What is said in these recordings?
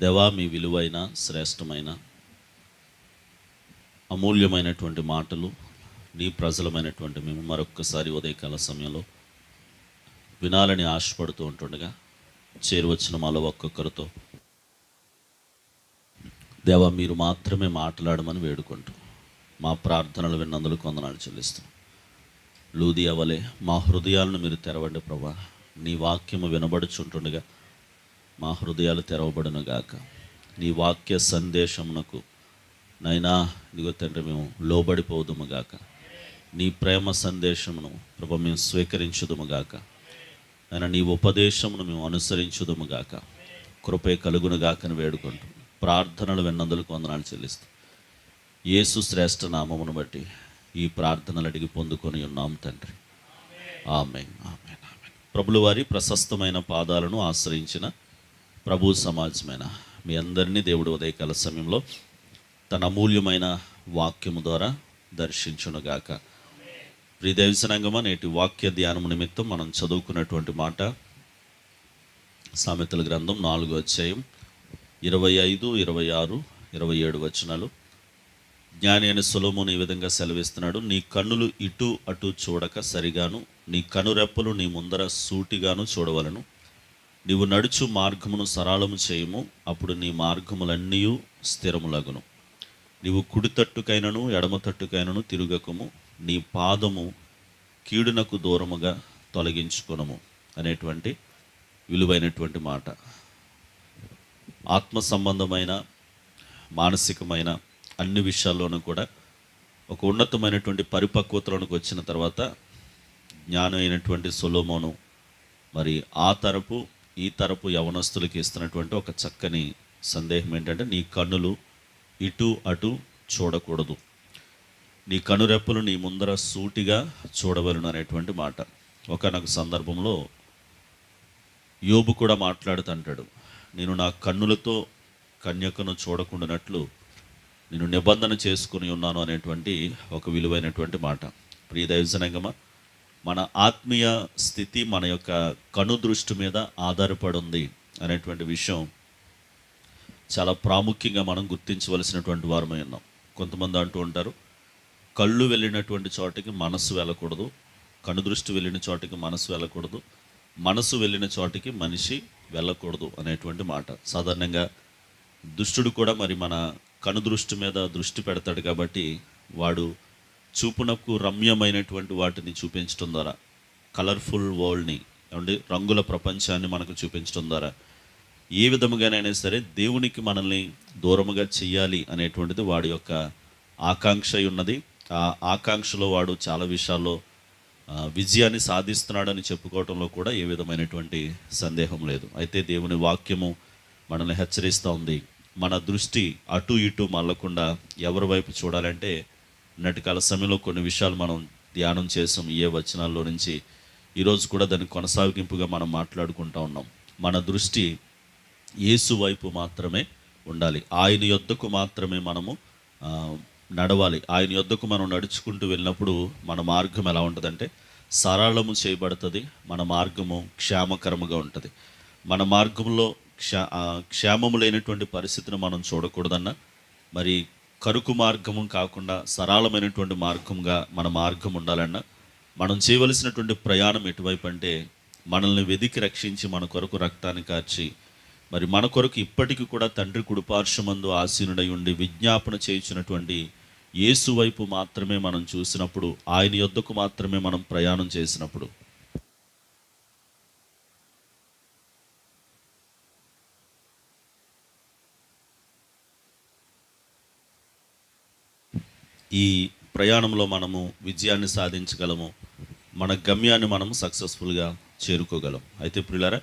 దేవా మీ విలువైన శ్రేష్టమైన అమూల్యమైనటువంటి మాటలు నీ ప్రజలమైనటువంటి మేము మరొక్కసారి ఉదయకాల సమయంలో వినాలని ఆశపడుతూ ఉంటుండగా చేరువచ్చిన మాలో ఒక్కొక్కరితో దేవా మీరు మాత్రమే మాట్లాడమని వేడుకుంటూ మా ప్రార్థనలు విన్నందులు కొందనాలు చెల్లిస్తాం లూది అవలే మా హృదయాలను మీరు తెరవండి ప్రభా. నీ వాక్యము వినబడుచుంటుండగా మా హృదయాలు తెరవబడును గాక. నీ వాక్య సందేశమునకు నైనా ఇదిగో తండ్రి మేము లోబడిపోదుము గాక. నీ ప్రేమ సందేశమును ప్రభ మేము స్వీకరించుదుము గాక. ఆయన నీ ఉపదేశమును మేము అనుసరించుదుము గాక. కృపే కలుగును గాకని వేడుకుంటూ ప్రార్థనలు విన్నందులకు వందనాలు చెల్లిస్తాం యేసు శ్రేష్ఠ నామమును బట్టి ఈ ప్రార్థనలు అడిగి పొందుకొని ఉన్నాం తండ్రి. ఆమె ఆమె ఆమె వారి ప్రశస్తమైన పాదాలను ఆశ్రయించిన ప్రభు సమాజమైన? మీ అందరినీ దేవుడు ఉదయకాల సమయంలో తన అమూల్యమైన వాక్యము ద్వారా దర్శించునుగాక. ప్రియదేవసనంగమ నేటి వాక్య ధ్యానము నిమిత్తం మనం చదువుకున్నటువంటి మాట సామెతల గ్రంథం నాలుగో అధ్యాయం ఇరవై ఐదు ఇరవై ఆరు ఇరవై ఏడు వచనాలు. జ్ఞాని అయిన సులభముని ఈ విధంగా సెలవిస్తున్నాడు నీ కన్నులు ఇటు అటు చూడక సరిగాను నీ కనురెప్పలు నీ ముందర సూటిగాను చూడవలను. నీవు నడుచు మార్గమును సరళము చేయము అప్పుడు నీ మార్గములన్నీ స్థిరములగును. నీవు కుడి తట్టుకైనను ఎడమ తట్టుకైనను తిరుగకము నీ పాదము కీడునకు దూరముగా తొలగించుకునము అనేటువంటి విలువైనటువంటి మాట. ఆత్మ సంబంధమైన మానసికమైన అన్ని విషయాల్లోనూ కూడా ఒక ఉన్నతమైనటువంటి పరిపక్వతలోనికి వచ్చిన తర్వాత జ్ఞానం అయినటువంటి సొలోమోను మరి ఆ తరపు ఈ తరపు యవనస్తులకి ఇస్తున్నటువంటి ఒక చక్కని సందేహం ఏంటంటే నీ కన్నులు ఇటు అటు చూడకూడదు. నీ కనురెప్పలు నీ ముందర సూటిగా చూడవలను అనేటువంటి మాట. ఒకనొక సందర్భంలో యోబు కూడా మాట్లాడుతుంటాడు నేను నా కన్నులతో కన్యకను చూడకుండానట్లు నేను నిబంధన చేసుకుని ఉన్నాను అనేటువంటి ఒక విలువైనటువంటి మాట. ప్రియ దైవజనంగమా మన ఆత్మీయ స్థితి మన యొక్క కనుదృష్టి మీద ఆధారపడి ఉంది అనేటువంటి విషయం చాలా ప్రాముఖ్యంగా మనం గుర్తించవలసినటువంటి వారమై ఉన్నాం. కొంతమంది అంటూ ఉంటారు కళ్ళు వెళ్ళినటువంటి చోటికి మనసు వెళ్ళకూడదు కనుదృష్టి వెళ్ళిన చోటికి మనసు వెళ్ళకూడదు మనసు వెళ్ళిన చోటికి మనిషి వెళ్ళకూడదు అనేటువంటి మాట. సాధారణంగా దుష్టుడు కూడా మరి మన కనుదృష్టి మీద దృష్టి పెడతాడు కాబట్టి వాడు చూపునకు రమ్యమైనటువంటి వాటిని చూపించడం ద్వారా కలర్ఫుల్ వరల్డ్ని ఏమండి రంగుల ప్రపంచాన్ని మనకు చూపించడం ద్వారా ఏ విధముగానైనా సరే దేవునికి మనల్ని దూరముగా చెయ్యాలి అనేటువంటిది వాడి యొక్క ఆకాంక్ష ఉన్నది. ఆ ఆకాంక్షలో వాడు చాలా విషయాల్లో విజయాన్ని సాధిస్తున్నాడని చెప్పుకోవడంలో కూడా ఏ విధమైనటువంటి సందేహం లేదు. అయితే దేవుని వాక్యము మనల్ని హెచ్చరిస్తూ ఉంది. మన దృష్టి అటు ఇటు మళ్ళకుండా ఎవరి వైపు చూడాలంటే నటికాల సమయంలో కొన్ని విషయాలు మనం ధ్యానం చేసాం ఏ వచనాల్లో నుంచి ఈరోజు కూడా దాని కొనసాగింపుగా మనం మాట్లాడుకుంటూ ఉన్నాం. మన దృష్టి యేసు వైపు మాత్రమే ఉండాలి. ఆయన యొద్దకు మాత్రమే మనము నడవాలి. ఆయన యొద్దకు మనం నడుచుకుంటూ వెళ్ళినప్పుడు మన మార్గం ఎలా ఉంటుందంటే సరళము చేయబడుతుంది మన మార్గము క్షేమకరముగా ఉంటుంది. మన మార్గంలో క్షా క్షేమము లేనటువంటి పరిస్థితిని మనం చూడకూడదన్న మరి కరుకు మార్గము కాకుండా సరళమైనటువంటి మార్గంగా మన మార్గం ఉండాలన్నా మనం చేయవలసినటువంటి ప్రయాణం ఎటువైపు అంటే మనల్ని వెదికి రక్షించి మన కొరకు రక్తాన్ని కార్చి మరి మన కొరకు ఇప్పటికీ కూడా తండ్రి కుడిపార్శ్వమందు ఆసీనుడై ఉండి విజ్ఞాపన చేయించినటువంటి యేసు వైపు మాత్రమే మనం చూసినప్పుడు ఆయన యొద్దకు మాత్రమే మనం ప్రయాణం చేసినప్పుడు ఈ ప్రయాణంలో మనము విజయాన్ని సాధించగలము మన గమ్యాన్ని మనము సక్సెస్ఫుల్గా చేరుకోగలం. అయితే ప్రియులారా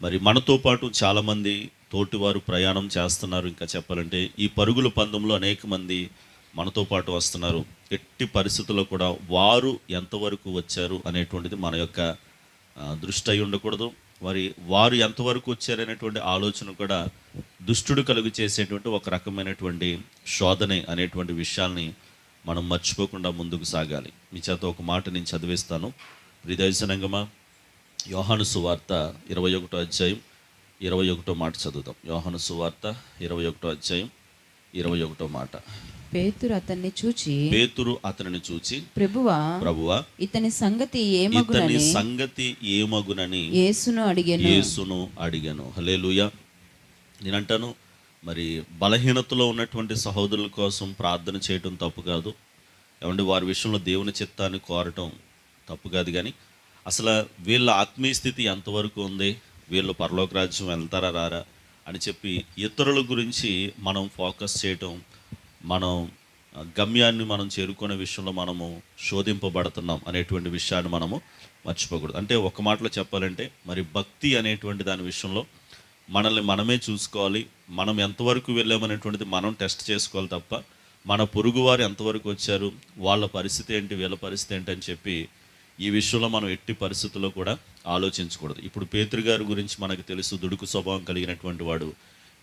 మరి మనతో పాటు చాలామంది తోటివారు ప్రయాణం చేస్తున్నారు. ఇంకా చెప్పాలంటే ఈ పరుగుల పందెంలో అనేక మంది మనతో పాటు వస్తున్నారు. ఎట్టి పరిస్థితుల్లో కూడా వారు ఎంతవరకు వచ్చారు అనేటువంటిది మన యొక్క దృష్టి అయి ఉండకూడదు. మరి వారు ఎంతవరకు వచ్చారనేటువంటి ఆలోచన కూడా దుష్టుడు కలుగు చేసేటువంటి ఒక రకమైనటువంటి శోధనే అనేటువంటి విషయాల్ని మనం మర్చిపోకుండా ముందుకు సాగాలి. మీ చేత ఒక మాట నేను చదివిస్తాను. హృదయసనంగమా యోహాను సువార్త ఇరవై ఒకటో అధ్యాయం ఇరవై ఒకటో మాట చదువుదాం. యోహాను సువార్త ఇరవై ఒకటో అధ్యాయం ఇరవై ఒకటో మాట. పేతురు అతన్ని చూచి పేతురు అతనిని చూచి ప్రభువా ప్రభువా ఇతని సంగతి ఇతని ఏమగునని సంగతి ఏమగునని యేసును అడిగాను. యేసును అడిగాను. హలేలుయ నేనంటాను మరి బలహీనతలో ఉన్నటువంటి సహోదరుల కోసం ప్రార్థన చేయటం తప్పు కాదు. ఏమంటే వారి విషయంలో దేవుని చిత్తాన్ని కోరటం తప్పు కాదు కానీ అసలు వీళ్ళ ఆత్మీయ స్థితి ఎంతవరకు ఉంది? వీళ్ళు పరలోక రాజ్యం వెళ్తారా రారా అని చెప్పి ఇతరుల గురించి మనం ఫోకస్ చేయటం మనం గమ్యాన్ని మనం చేరుకునే విషయంలో మనము శోధింపబడుతున్నాం అనేటువంటి విషయాన్ని మనము మర్చిపోకూడదు. అంటే ఒక మాటలో చెప్పాలంటే మరి భక్తి అనేటువంటి దాని విషయంలో మనల్ని మనమే చూసుకోవాలి. మనం ఎంతవరకు వెళ్ళామనేటువంటిది మనం టెస్ట్ చేసుకోవాలి తప్ప మన పొరుగువారు ఎంతవరకు వచ్చారు వాళ్ళ పరిస్థితి ఏంటి వీళ్ళ పరిస్థితి ఏంటి అని చెప్పి ఈ విషయంలో మనం ఎట్టి పరిస్థితుల్లో కూడా ఆలోచించకూడదు. ఇప్పుడు పేతురు గారి గురించి మనకు తెలుసు దుడుకు స్వభావం కలిగినటువంటి వాడు.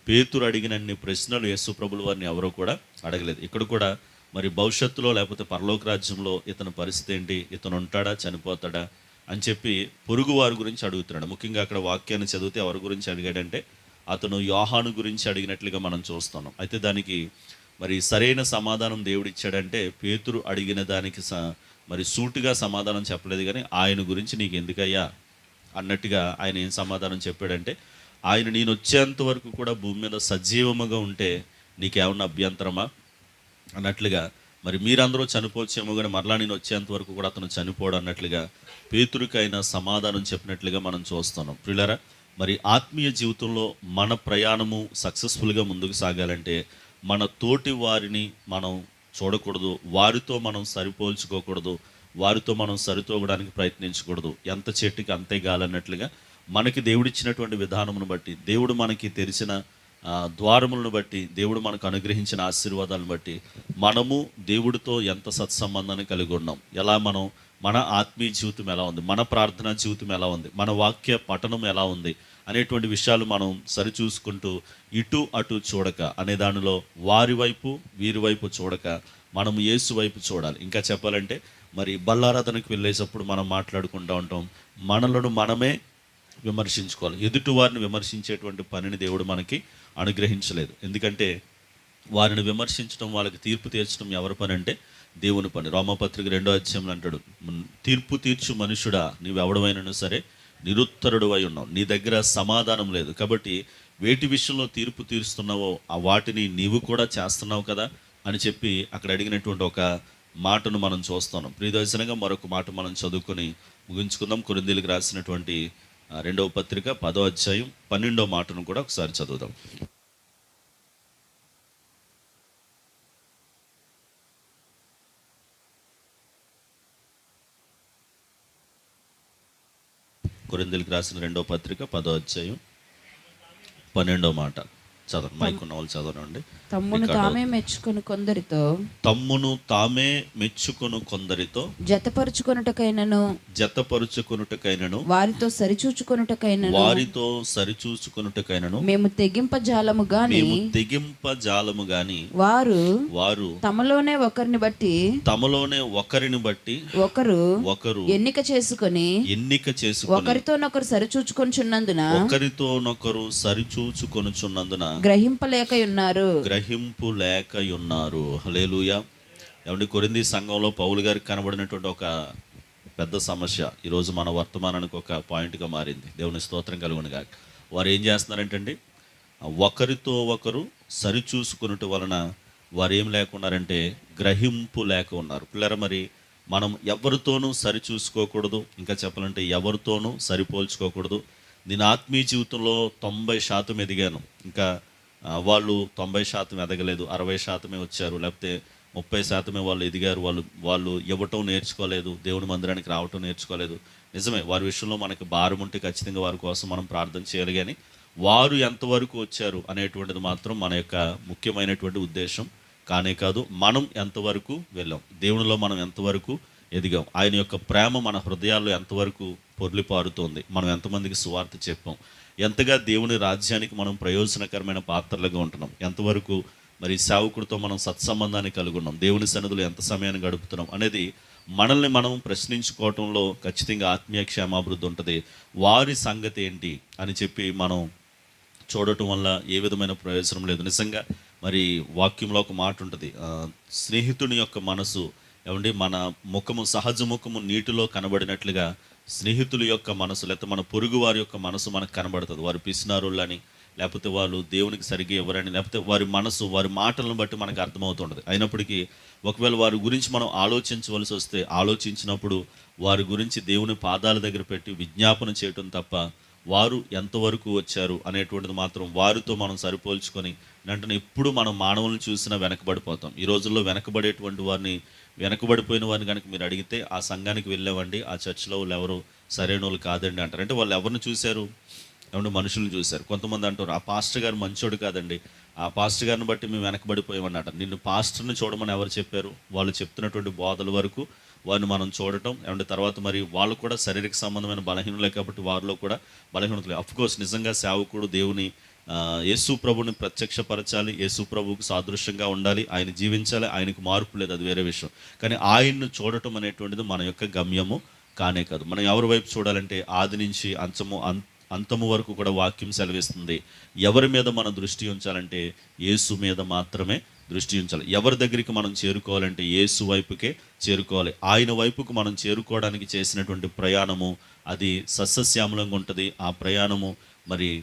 పేతురు అడిగినన్ని ప్రశ్నలు యేసుప్రభులు వారిని ఎవరో కూడా అడగలేదు. ఇక్కడ కూడా మరి భవిష్యత్తులో లేకపోతే పరలోక రాజ్యంలో ఇతని పరిస్థితి ఏంటి ఇతను ఉంటాడా చనిపోతాడా అని చెప్పి పొరుగు వారి గురించి అడుగుతున్నాడు. ముఖ్యంగా అక్కడ వాక్యాన్ని చదివితే ఎవరి గురించి అడిగాడంటే అతను యోహాను గురించి అడిగినట్లుగా మనం చూస్తున్నాం. అయితే దానికి మరి సరైన సమాధానం దేవుడిచ్చాడంటే పేతురు అడిగిన దానికి స మరి సూటిగా సమాధానం చెప్పలేదు కానీ ఆయన గురించి నీకు ఎందుకయ్యా? అన్నట్టుగా ఆయన ఏం సమాధానం చెప్పాడంటే ఆయన నేను వచ్చేంత వరకు కూడా భూమి మీద సజీవముగా ఉంటే నీకేమన్నా అభ్యంతరమా? అన్నట్లుగా మరి మీరందరూ చనిపోవచ్చేమో కానీ మరలా నేను వచ్చేంత వరకు కూడా అతను చనిపోడు అన్నట్లుగా పేతురికైనా సమాధానం చెప్పినట్లుగా మనం చూస్తున్నాం. ప్రిలరా మరి ఆత్మీయ జీవితంలో మన ప్రయాణము సక్సెస్ఫుల్గా ముందుకు సాగాలంటే మన తోటి వారిని మనం చూడకూడదు వారితో మనం సరిపోల్చుకోకూడదు వారితో మనం సరితూగడానికి ప్రయత్నించకూడదు. ఎంత చెట్టుకి అంతే గాలన్నట్లుగా మనకి దేవుడిచ్చినటువంటి విధానమును బట్టి దేవుడు మనకి తెరిచిన ద్వారములను బట్టి దేవుడు మనకు అనుగ్రహించిన ఆశీర్వాదాలను బట్టి మనము దేవుడితో ఎంత సత్సంబంధాన్ని కలిగి ఉన్నాం. ఎలా మనం మన ఆత్మీయ జీవితం ఎలా ఉంది? మన ప్రార్థనా జీవితం ఎలా ఉంది? మన వాక్య పఠనం ఎలా ఉంది? అనేటువంటి విషయాలు మనం సరిచూసుకుంటూ ఇటు అటు చూడక అనే దానిలో వారి వైపు వీరి వైపు చూడక మనం యేసు వైపు చూడాలి. ఇంకా చెప్పాలంటే మరి బల్లారాధనకు వెళ్ళేటప్పుడు మనం మాట్లాడుకుంటూ ఉంటాం. మనలను మనమే విమర్శించుకోవాలి. ఎదుటి వారిని విమర్శించేటువంటి పనిని దేవుడు మనకి అనుగ్రహించలేదు. ఎందుకంటే వారిని విమర్శించడం వాళ్ళకి తీర్పు తీర్చడం ఎవరి పని అంటే దేవుని పని. రోమపత్రిక రెండో అధ్యాయంలో అంటాడు తీర్పు తీర్చు మనుషుడా నీవెవడమైనా సరే నిరుత్తరుడు అయి ఉన్నావు. నీ దగ్గర సమాధానం లేదు. కాబట్టి వేటి విషయంలో తీర్పు తీరుస్తున్నావో ఆ వాటిని నీవు కూడా చేస్తున్నావు కదా? అని చెప్పి అక్కడ అడిగినటువంటి ఒక మాటను మనం చూస్తున్నాం. ప్రియదర్శనంగా మరొక మాట మనం చదువుకొని ముగించుకుందాం. కొరిందీలకు రాసినటువంటి రెండవ పత్రిక పదో అధ్యాయం పన్నెండవ మాటను కూడా ఒకసారి చదువుదాం. కొరిందీలకు రాసిన రెండవ పత్రిక పదో అధ్యాయం పన్నెండవ మాట. చదవండి మైక్ ఉన్న వాళ్ళు చదవనండి తమ్మును తామే మెచ్చుకొని కొందరితో తమ్మును తామే మెచ్చుకొను కొందరితో జతపరుచుకొనుటకైనను జతపరుచుకొనుటకైనను వారితో సరిచూచుకొనుటకైనను వారితో సరిచూచుకొనుటకైనను మేము తెగింపజాలము గాని మేము తెగింప జాలము గాని వారు వారు తమలోనే ఒకరిని బట్టి తమలోనే ఒకరిని బట్టి ఒకరు ఒకరు ఎన్నిక చేసుకొని ఎన్నిక చేసుకొని ఒకరితోనొకరు సరిచూచుకొనుచున్నందున ఒకరితోనొకరు సరిచూచుకొనుచున్నందున గ్రహింపలేక ఉన్నారు గ్రహింపు లేక ఉన్నారు హలేలుయ ఏమండి కొరింది సంఘంలో పౌలు గారికి కనబడినటువంటి ఒక పెద్ద సమస్య ఈరోజు మన వర్తమానానికి ఒక పాయింట్గా మారింది. దేవుని స్తోత్రం కాక వారు ఏం చేస్తున్నారంటండి? ఒకరితో ఒకరు సరిచూసుకున్నట్టు వలన వారు ఏం లేకున్నారంటే గ్రహింపు లేక ఉన్నారు పిల్లర మరి మనం ఎవరితోనూ సరిచూసుకోకూడదు. ఇంకా చెప్పాలంటే ఎవరితోనూ సరిపోల్చుకోకూడదు. నేను ఆత్మీయ జీవితంలో తొంభై శాతం ఎదిగాను. ఇంకా వాళ్ళు తొంభై శాతం ఎదగలేదు అరవై శాతమే వచ్చారు లేకపోతే ముప్పై శాతమే వాళ్ళు ఎదిగారు వాళ్ళు వాళ్ళు ఇవ్వటం నేర్చుకోలేదు దేవుని మందిరానికి రావటం నేర్చుకోలేదు. నిజమే వారి విషయంలో మనకి భారం ఉంటే ఖచ్చితంగా వారి కోసం మనం ప్రార్థన చేయాలి కానీ వారు ఎంతవరకు వచ్చారు అనేటువంటిది మాత్రం మన యొక్క ముఖ్యమైనటువంటి ఉద్దేశం. కానే కాదు మనం ఎంతవరకు వెళ్ళాం దేవునిలో మనం ఎంతవరకు ఎదిగాం ఆయన యొక్క ప్రేమ మన హృదయాల్లో ఎంతవరకు పొర్లిపారుతోంది మనం ఎంతమందికి సువార్త చెప్పాం ఎంతగా దేవుని రాజ్యానికి మనం ప్రయోజనకరమైన పాత్రలుగా ఉంటున్నాం? ఎంతవరకు మరి సేవకుడితో మనం సత్సంబంధాన్ని కలిగి ఉన్నాం దేవుని సన్నిధిలో ఎంత సమయాన్ని గడుపుతున్నాం? అనేది మనల్ని మనం ప్రశ్నించుకోవటంలో ఖచ్చితంగా ఆత్మీయ క్షేమాభివృద్ధి ఉంటుంది. వారి సంగతి ఏంటి అని చెప్పి మనం చూడటం వల్ల ఏ విధమైన ప్రయోజనం లేదు. నిజంగా మరి వాక్యంలో ఒక మాట ఉంటుంది. స్నేహితుని యొక్క మనసు ఏమండి మన ముఖము సహజ ముఖము నీటిలో కనబడినట్లుగా స్నేహితుల యొక్క మనసు లేకపోతే మన పొరుగు వారి యొక్క మనసు మనకు కనబడుతుంది. వారు పిసినారులని లేకపోతే వాళ్ళు దేవునికి సరిగ్గా ఎవరని లేకపోతే వారి మనసు వారి మాటలను బట్టి మనకు అర్థమవుతుంటుంది అయినప్పటికీ ఒకవేళ వారి గురించి మనం ఆలోచించవలసి వస్తే ఆలోచించినప్పుడు వారి గురించి దేవుని పాదాల దగ్గర పెట్టి విజ్ఞాపన చేయటం తప్ప వారు ఎంతవరకు వచ్చారు అనేటువంటిది మాత్రం వారితో మనం సరిపోల్చుకొని వెంటనే ఎప్పుడు మనం మానవులను చూసినా వెనకబడిపోతాం. ఈ రోజుల్లో వెనకబడేటువంటి వారిని వెనకబడిపోయిన వారిని కనుక మీరు అడిగితే ఆ సంఘానికి వెళ్ళామండి ఆ చర్చిలో వాళ్ళు ఎవరు సరైన వాళ్ళు కాదండి అంటారు. అంటే వాళ్ళు ఎవరిని చూశారు? ఏమంటే మనుషులను చూశారు. కొంతమంది అంటారు ఆ పాస్టర్ గారు మంచోడు కాదండి. ఆ పాస్టర్ గారిని బట్టి మేము వెనకబడిపోయామని అంటారు. నిన్ను పాస్టర్ని చూడమని ఎవరు చెప్పారు? వాళ్ళు చెప్తున్నటువంటి బోధల వరకు వారిని మనం చూడటం. ఏమంటే తర్వాత మరి వాళ్ళు కూడా శారీరక సంబంధమైన బలహీనలే కాబట్టి వారిలో కూడా బలహీనతలు అఫ్కోర్స్ నిజంగా సేవకుడు దేవుని యేసు ప్రభుని ప్రత్యక్షపరచాలి యేసు ప్రభువుకు సాదృశ్యంగా ఉండాలి ఆయన జీవించాలి ఆయనకు మార్పు లేదు అది వేరే విషయం. కానీ ఆయన్ను చూడటం అనేటువంటిది మన యొక్క గమ్యము కానే కాదు. మనం ఎవరి వైపు చూడాలంటే ఆది నుంచి అంచము అంతము వరకు కూడా వాక్యం సెలవిస్తుంది. ఎవరి మీద మనం దృష్టి ఉంచాలంటే యేసు మీద మాత్రమే దృష్టి ఉంచాలి. ఎవరి దగ్గరికి మనం చేరుకోవాలంటే యేసు వైపుకే చేరుకోవాలి. ఆయన వైపుకు మనం చేరుకోవడానికి చేసినటువంటి ప్రయాణము అది సస్యశ్యామలంగా ఉంటుంది. ఆ ప్రయాణము మరి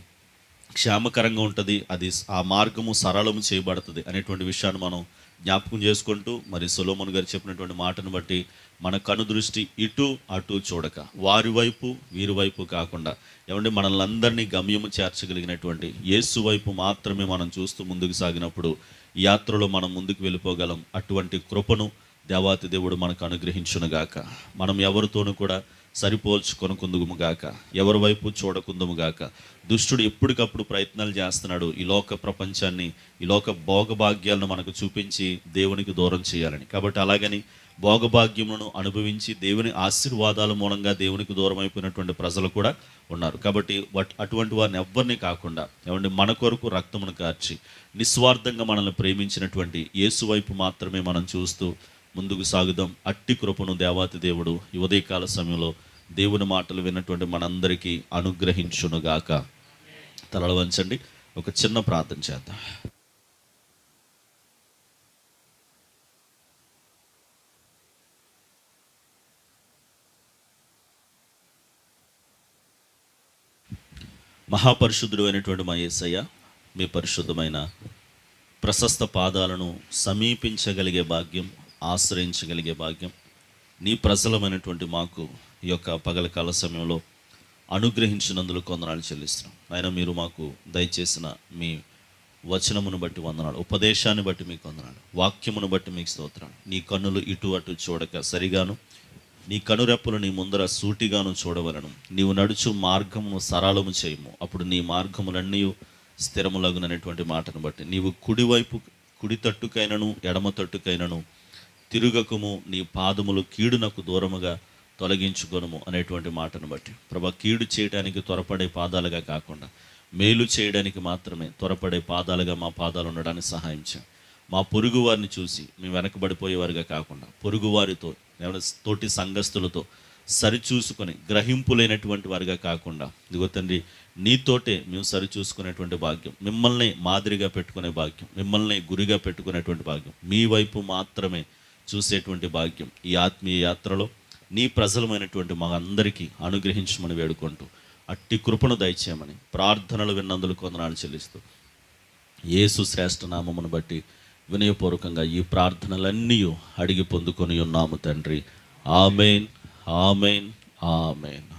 క్షేమకరంగా ఉంటుంది అది ఆ మార్గము సరళము చేయబడుతుంది అనేటువంటి విషయాన్ని మనం జ్ఞాపకం చేసుకుంటూ మరి సొలోమన్ గారు చెప్పినటువంటి మాటను బట్టి మన కను దృష్టి ఇటు అటు చూడక వారి వైపు వీరి వైపు కాకుండా ఏమంటే మనల్ని అందరినీ గమ్యము చేర్చగలిగినటువంటి యేసు వైపు మాత్రమే మనం చూస్తూ ముందుకు సాగినప్పుడు ఈ యాత్రలో మనం ముందుకు వెళ్ళిపోగలం. అటువంటి కృపను దేవాతి దేవుడు మనకు అనుగ్రహించునుగాక. మనం ఎవరితోనూ కూడా సరిపోల్చుకొనుకుందుము గాక ఎవరి వైపు చూడకుందుము గాక దుష్టుడు ఎప్పటికప్పుడు ప్రయత్నాలు చేస్తున్నాడు. ఈ లోక ప్రపంచాన్ని ఈ లోక భోగభాగ్యాలను మనకు చూపించి దేవునికి దూరం చేయాలని. కాబట్టి అలాగని భోగభాగ్యములను అనుభవించి దేవుని ఆశీర్వాదాల మూలంగా దేవునికి దూరం అయిపోయినటువంటి ప్రజలు కూడా ఉన్నారు. కాబట్టి వట్- అటువంటి వారిని ఎవ్వరిని కాకుండా ఏమంటే మన కొరకు రక్తమును కార్చి నిస్వార్థంగా మనల్ని ప్రేమించినటువంటి యేసు వైపు మాత్రమే మనం చూస్తూ ముందుకు సాగుదాం. అట్టి కృపను దేవాతి దేవుడు ఈ ఉదయకాల సమయంలో దేవుని మాటలు విన్నటువంటి మనందరికీ అనుగ్రహించునుగాక. తలలు వంచండి. ఒక చిన్న ప్రార్థన చేద్దాం. మహాపరిశుద్ధుడు అయినటువంటి మా ఏసయ్య మీ పరిశుద్ధమైన ప్రశస్త పాదాలను సమీపించగలిగే భాగ్యం ఆశ్రయించగలిగే భాగ్యం నీ ప్రజలమైనటువంటి మాకు ఈ యొక్క పగలకాల సమయంలో అనుగ్రహించినందుకు కొందనాలు చెల్లిస్తున్నాం. ఆయన మీరు మాకు దయచేసిన మీ వచనమును బట్టి వందనాలు ఉపదేశాన్ని బట్టి మీకు వందనాలు వాక్యమును బట్టి మీకు స్తోత్రాలు. నీ కన్నులు ఇటు అటు చూడక సరిగాను నీ కనురెప్పలు నీ ముందర సూటిగాను చూడవలను. నీవు నడుచు మార్గమును సరళము చేయము. అప్పుడు నీ మార్గములన్నీ స్థిరములగుననేటువంటి మాటను బట్టి నీవు కుడివైపు కుడి తట్టుకైనను ఎడమ తట్టుకైనను తిరుగకుము నీ పాదములు కీడునకు దూరముగా తొలగించుకొనుము అనేటువంటి మాటను బట్టి. ప్రభా కీడు చేయడానికి త్వరపడే పాదాలుగా కాకుండా మేలు చేయడానికి మాత్రమే త్వరపడే పాదాలుగా మా పాదాలు ఉండడానికి సహాయం చేయండి మా పొరుగు వారిని చూసి మేము వెనకబడిపోయేవారుగా కాకుండా పొరుగు వారితో తోటి సంఘస్థులతో సరిచూసుకొని గ్రహింపులైనటువంటి వారిగా కాకుండా ఇదిగో తండ్రి నీతోటే మేము సరిచూసుకునేటువంటి భాగ్యం మిమ్మల్ని మాదిరిగా పెట్టుకునే భాగ్యం మిమ్మల్ని గురిగా పెట్టుకునేటువంటి భాగ్యం మీ వైపు మాత్రమే చూసేటువంటి భాగ్యం ఈ ఆత్మీయ యాత్రలో నీ ప్రజలమైనటువంటి మా అందరికీ అనుగ్రహించమని వేడుకుంటూ అట్టి కృపను దయచేయమని ప్రార్థనలు విన్నందులు కొందనాలు చెల్లిస్తూ యేసు శ్రేష్ఠ నామమును బట్టి వినయపూర్వకంగా ఈ ప్రార్థనలన్నీ అడిగి పొందుకొని ఉన్నాము తండ్రి. Amen amen amen.